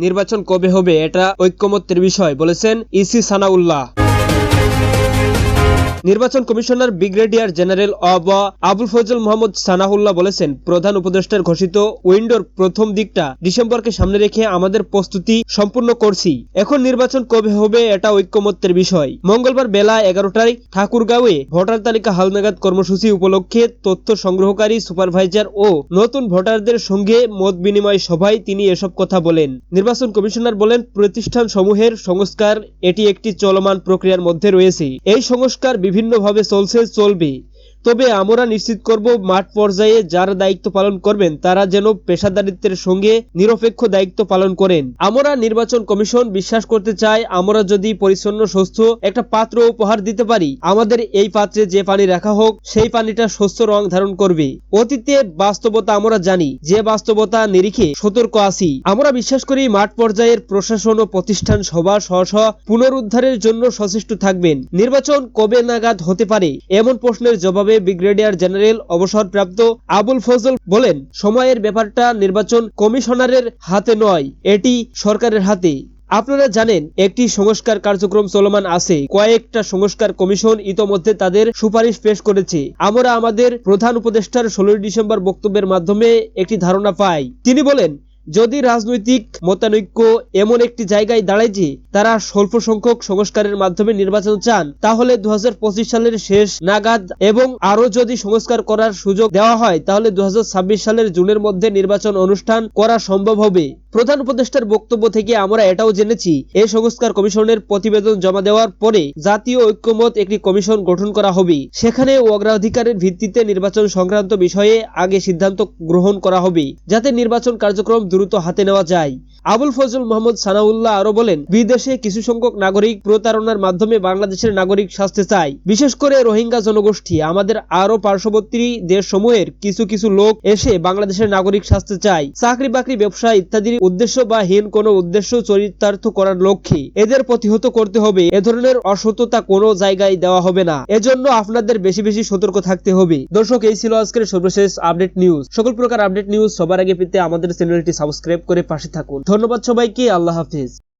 নির্বাচন কবে হবে এটা ঐক্যমত্যের বিষয় বলেছেন ইসি সানাউল্লাহ। নির্বাচন কমিশনার ব্রিগেডিয়ার জেনারেল অব আবুল ফজল মোহাম্মদ সানাহুল্লাহ বলেছেন, প্রধান উপদেষ্টার ঘোষিত উইন্ডোর প্রথম দিকটা ডিসেম্বরকে সামনে রেখে আমাদের প্রস্তুতি সম্পূর্ণ করছি। এখন নির্বাচন কবে হবে এটা ঐক্যমত্যের বিষয়। মঙ্গলবার বেলা এগারোটায় ঠাকুরগাঁওয়ে ভোটার তালিকা হালনাগাদ কর্মসূচি উপলক্ষে তথ্য সংগ্রহকারী সুপারভাইজার ও নতুন ভোটারদের সঙ্গে মত বিনিময় সভায় তিনি এসব কথা বলেন। নির্বাচন কমিশনার বলেন প্রতিষ্ঠান সমূহের সংস্কার এটি একটি চলমান প্রক্রিয়ার মধ্যে রয়েছে। এই সংস্কার বিভিন্নভাবে চলছে চলবে তবে আমরা নিশ্চিত করব মাঠ পর্যায়ে যারা দায়িত্ব পালন করবেন, তারা যেন পেশাদারিত্বের সঙ্গে নিরপেক্ষ দায়িত্ব পালন করেন। আমরা নির্বাচন কমিশন বিশ্বাস করতে চাই, আমরা যদি পরিচ্ছন্ন, সুস্থ একটা পাত্র উপহার দিতে পারি, আমাদের এই পাত্রে যে পানি রাখা হোক, সেই পানিটা সুস্থ রং ধারণ করবে। অতীতে বাস্তবতা আমরা জানি, যে বাস্তবতা নিরিখে সতর্ক আছি। আমরা বিশ্বাস করি মাঠ পর্যায়ের প্রশাসন ও প্রতিষ্ঠান সভা সহ পুনরুদ্ধারের জন্য সচেষ্ট থাকবেন। নির্বাচন কবে নাগাদ হতে পারে, এমন প্রশ্নের জবাবে ব্রিগেডিয়ার জেনারেল অবসরপ্রাপ্ত আবুল ফজল বলেন, সময়ের ব্যাপারটা নির্বাচন কমিশনারের হাতে নয়, এটি সরকারের হাতে। আপনারা জানেন, একটি সংস্কার কার্যক্রম চলমান আছে। কয়েকটা সংস্কার কমিশন ইতোমধ্যে তাদের সুপারিশ পেশ করেছে। আমরা আমাদের প্রধান উপদেষ্টার ষোলোই ডিসেম্বর বক্তব্যের মাধ্যমে একটি ধারণা পাই। তিনি বলেন যদি রাজনৈতিক মতানৈক্য এমন একটি জায়গায় দাঁড়ায় যে তারা স্বল্প সংখ্যক সংস্কারের মাধ্যমে নির্বাচন চান, তাহলে দু হাজার পঁচিশ সালের শেষ নাগাদ এবং আরও যদি সংস্কার করার সুযোগ দেওয়া হয়, তাহলে দু সালের জুনের মধ্যে নির্বাচন অনুষ্ঠান করা সম্ভব হবে। প্রধান উপদেষ্টার বক্তব্য থেকে আমরা এটাও জেনেছি এই সংস্কার কমিশনের প্রতিবেদন জমা দেওয়ার পরে জাতীয় ঐক্যমত একটি কমিশন গঠন করা হবে। সেখানে অগ্রাধিকারের ভিত্তিতে নির্বাচন সংক্রান্ত বিষয়ে আগে সিদ্ধান্ত গ্রহণ করা হবে, যাতে নির্বাচন কার্যক্রম দ্রুত হাতে নেওয়া যায়। আবুল ফজল মোহাম্মদ সানাউল্লাহ আরও বলেন, বিদেশে কিছু সংখ্যক নাগরিক প্রতারণার মাধ্যমে বাংলাদেশের নাগরিক সাজতে চায়। বিশেষ করে রোহিঙ্গা জনগোষ্ঠী, আমাদের আরও পার্শ্ববর্তী দেশসমূহের কিছু কিছু লোক এসে বাংলাদেশের নাগরিক সাজতে চায়। চাকরি বাকরি ব্যবসা ইত্যাদির উদ্দেশ্য বা হীন কোনো উদ্দেশ্য চরিতার্থ করার লক্ষ্যে এদের প্রতিহত করতে হবে। এ ধরনের অসততা কোনো জায়গায় দেওয়া হবে না। এজন্য আপনাদের বেশি বেশি সতর্ক থাকতে হবে। দর্শক, এই ছিল আজকের সর্বশেষ আপডেট নিউজ। সকল প্রকার আপডেট নিউজ সবার আগে পেতে আমাদের চ্যানেলটি সাবস্ক্রাইব করে পাশে থাকুন। ধন্যবাদ সবাইকে আল্লাহ হাফিজ।